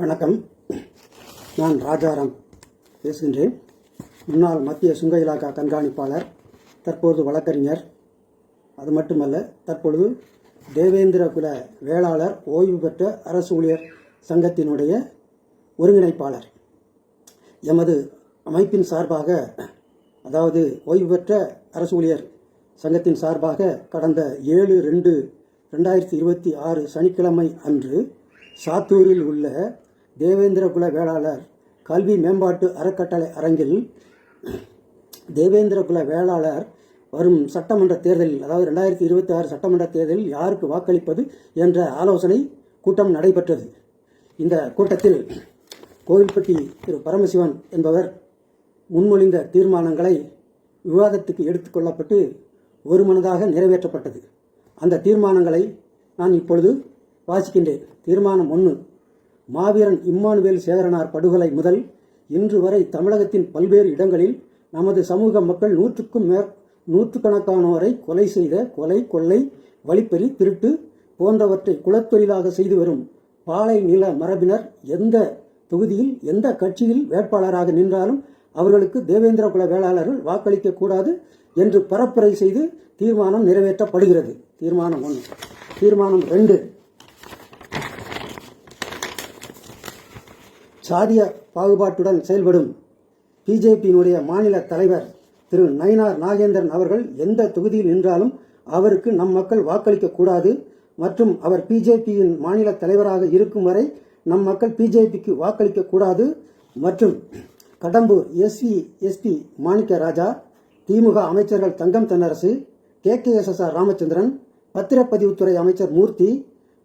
வணக்கம். நான் ராஜாராம் பேசுகின்றேன். முன்னாள் மத்திய சுங்க இலாக்கா கண்காணிப்பாளர் தற்போது வழக்கறிஞர். அது மட்டுமல்ல தற்பொழுது தேவேந்திர குல வேளாளர் ஓய்வு பெற்ற அரசு ஊழியர் சங்கத்தினுடைய ஒருங்கிணைப்பாளர். எமது அமைப்பின் சார்பாக அதாவது ஓய்வு பெற்ற அரசு ஊழியர் சங்கத்தின் சார்பாக கடந்த ஏழு ரெண்டு ரெண்டாயிரத்தி இருபத்தி ஆறு சனிக்கிழமை அன்று சாத்தூரில் உள்ள தேவேந்திரகுல வேளாளர் கல்வி மேம்பாட்டு அறக்கட்டளை அரங்கில் தேவேந்திரகுல வேளாளர் வரும் சட்டமன்ற தேர்தலில் அதாவது ரெண்டாயிரத்தி இருபத்தி ஆறு சட்டமன்ற தேர்தலில் யாருக்கு வாக்களிப்பது என்ற ஆலோசனை கூட்டம் நடைபெற்றது. இந்த கூட்டத்தில் கோவில்பட்டி திரு பரமசிவன் என்பவர் முன்மொழிந்த தீர்மானங்களை விவாதத்துக்கு எடுத்துக்கொள்ளப்பட்டு ஒருமனதாக நிறைவேற்றப்பட்டது. அந்த தீர்மானங்களை நான் இப்பொழுது வாசிக்கின்றேன். தீர்மானம் ஒன்று. மாவீரன் இம்மானுவேல் சேகரனார் படுகொலை முதல் இன்று வரை தமிழகத்தின் பல்வேறு இடங்களில் நமது சமூக மக்கள் நூற்றுக்கும் மேற் நூற்றுக்கணக்கானோரை கொலை செய்த கொலை கொள்ளை வழிப்பறி திருட்டு போன்றவற்றை குலத்தொழிலாக செய்து வரும் பாலை நில மரபினர் எந்த தொகுதியில் எந்த கட்சியில் வேட்பாளராக நின்றாலும் அவர்களுக்கு தேவேந்திர குல வேளாளர்கள் வாக்களிக்க கூடாது என்று பரப்புரை செய்து தீர்மானம் நிறைவேற்றப்படுகிறது. தீர்மானம் ஒன்று. தீர்மானம் ரெண்டு. சாதிய பாகுபாட்டுடன் செயல்படும் பிஜேபியினுடைய மாநில தலைவர் திரு நயினார் நாகேந்திரன் அவர்கள் எந்த தொகுதியில் நின்றாலும் அவருக்கு நம் மக்கள் வாக்களிக்க கூடாது மற்றும் அவர் பிஜேபியின் மாநில தலைவராக இருக்கும் வரை நம் மக்கள் பிஜேபிக்கு வாக்களிக்க கூடாது மற்றும் கடம்பூர் எஸ்வி எஸ்பி மாணிக்க ராஜா திமுக அமைச்சர்கள் Thangam Thennarasu K K S S R Ramachandran பத்திரப்பதிவுத்துறை அமைச்சர் மூர்த்தி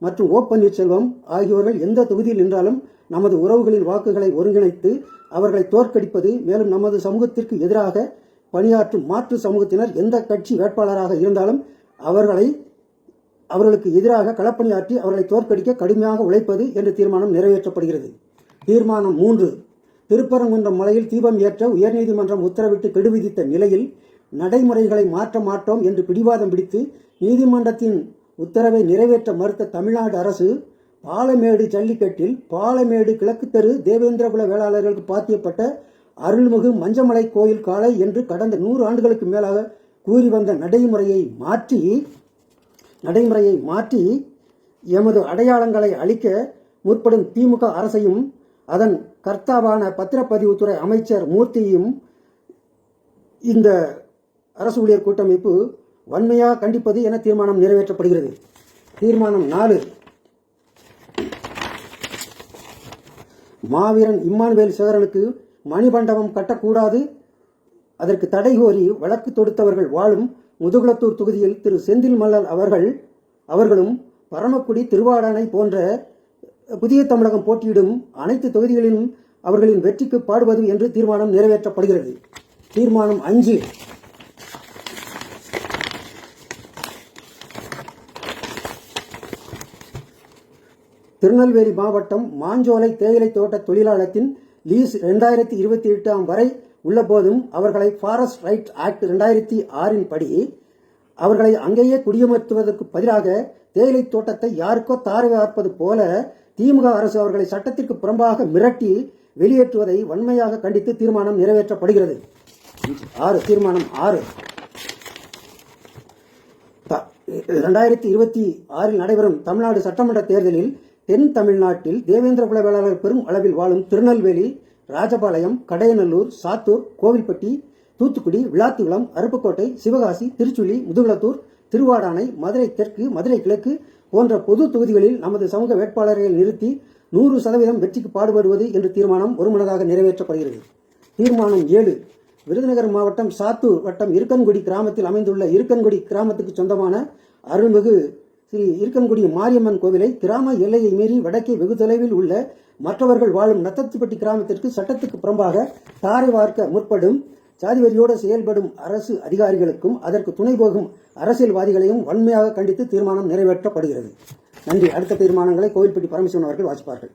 மற்றும் ஓ பன்னீர்செல்வம் ஆகியோர்கள் எந்த தொகுதியில் நின்றாலும் நமது உறவுகளின் வாக்குகளை ஒருங்கிணைத்து அவர்களை தோற்கடிப்பது மேலும் நமது சமூகத்திற்கு எதிராக பணியாற்றும் மாற்று சமூகத்தினர் எந்த கட்சி வேட்பாளராக இருந்தாலும் அவர்களை அவர்களுக்கு எதிராக களப்பணியாற்றி அவர்களை தோற்கடிக்க கடுமையாக உழைப்பது என்ற தீர்மானம் நிறைவேற்றப்படுகிறது. தீர்மானம் மூன்று. திருப்பரங்குன்றம் மலையில் தீபம் ஏற்ற உயர்நீதிமன்றம் உத்தரவிட்டு கெடுவிதித்த நிலையில் நடைமுறைகளை மாற்ற மாட்டோம் என்று பிடிவாதம் பிடித்து நீதிமன்றத்தின் உத்தரவை நிறைவேற்ற மறுத்த தமிழ்நாடு அரசு பாலமேடு ஜல்லிக்கட்டில் பாலமேடு கிழக்கு தெரு தேவேந்திரகுல வேளாளர்களுக்கு பாத்தியப்பட்ட அருள்மிகு மஞ்சமலை கோயில் காலை என்று கடந்த நூறு ஆண்டுகளுக்கு மேலாக கூறி வந்த நடைமுறையை மாற்றி நடைமுறையை மாற்றி எமது அடையாளங்களை அளிக்க முற்படும் திமுக அரசையும் அதன் கர்த்தாவான பத்திரப்பதிவுத்துறை அமைச்சர் மூர்த்தியும் இந்த அரசு ஊழியர் கூட்டமைப்பு வன்மையாக கண்டிப்பது என தீர்மானம் நிறைவேற்றப்படுகிறது. தீர்மானம் நாலு. மாவீரன் இம்மானுவேல் சேகரனுக்கு மணிமண்டபம் கட்டக்கூடாது. அதற்கு தடை கோரி வழக்கு தொடுத்தவர்கள் வாழும் முதுகுளத்தூர் தொகுதியில் திரு செந்தில் மல்லல் அவர்கள் அவர்களும் பரமக்குடி திருவாடானை போன்ற புதிய தமிழகம் போட்டியிடும் அனைத்து தொகுதிகளிலும் அவர்களின் வெற்றிக்கு பாடுவது என்று தீர்மானம் நிறைவேற்றப்படுகிறது. தீர்மானம் அஞ்சு. திருநெல்வேலி மாவட்டம் மாஞ்சோலை தேயிலை தோட்ட தொழிலாளத்தின் லீஸ் ரெண்டாயிரத்தி இருபத்தி எட்டாம் வரை உள்ளபோதும் அவர்களை ஃபாரஸ்ட் ரைட் ஆக்ட் ரெண்டாயிரத்தி ஆறின் படி அவர்களை அங்கேயே குடியமர்த்துவதற்கு பதிலாக தேயிலை தோட்டத்தை யாருக்கோ தாரை வார்ப்பது போல திமுக அரசு அவர்களை சட்டத்திற்கு புறம்பாக மிரட்டி வெளியேற்றுவதை வன்மையாக கண்டித்து தீர்மானம் நிறைவேற்றப்படுகிறது. ஆறு தீர்மானம் ஆறு. ரெண்டாயிரத்தி இருபத்தி ஆறில் நடைபெறும் தமிழ்நாடு சட்டமன்ற தேர்தலில் தென் தமிழ்நாட்டில் தேவேந்திர குல வேளாளர் பெரும் அளவில் வாழும் திருநெல்வேலி ராஜபாளையம் கடையநல்லூர் சாத்தூர் கோவில்பட்டி தூத்துக்குடி விளாத்திகுளம் அருப்புக்கோட்டை சிவகாசி திருச்சுழி முதுகுளத்தூர் திருவாடானை மதுரை தெற்கு மதுரை கிழக்கு போன்ற பொது தொகுதிகளில் நமது சமூக வேட்பாளர்களை நிறுத்தி நூறு சதவீதம் வெற்றிக்கு பாடுபடுவது என்ற தீர்மானம் ஒருமனதாக நிறைவேற்றப்படுகிறது. தீர்மானம் ஏழு. விருதுநகர் மாவட்டம் சாத்தூர் வட்டம் இருக்கன்குடி கிராமத்தில் அமைந்துள்ள இருக்கன்குடி கிராமத்துக்கு சொந்தமான அருள்மிகு ஸ்ரீ இருக்கன்குடி மாரியம்மன் கோவிலை கிராம எல்லையை மீறி வடக்கே வெகு தொலைவில் உள்ள மற்றவர்கள் வாழும் நத்தத்துப்பட்டி கிராமத்திற்கு சட்டத்துக்கு புறம்பாக தாரை வார்க்க முற்படும் சாதிவரியோடு செயல்படும் அரசு அதிகாரிகளுக்கும் அதற்கு துணை போகும் அரசியல்வாதிகளையும் வன்மையாக கண்டித்து தீர்மானம் நிறைவேற்றப்படுகிறது. நன்றி. அடுத்த தீர்மானங்களை கோவில்பட்டி பரமசிவன் அவர்கள் வாசிப்பார்கள்.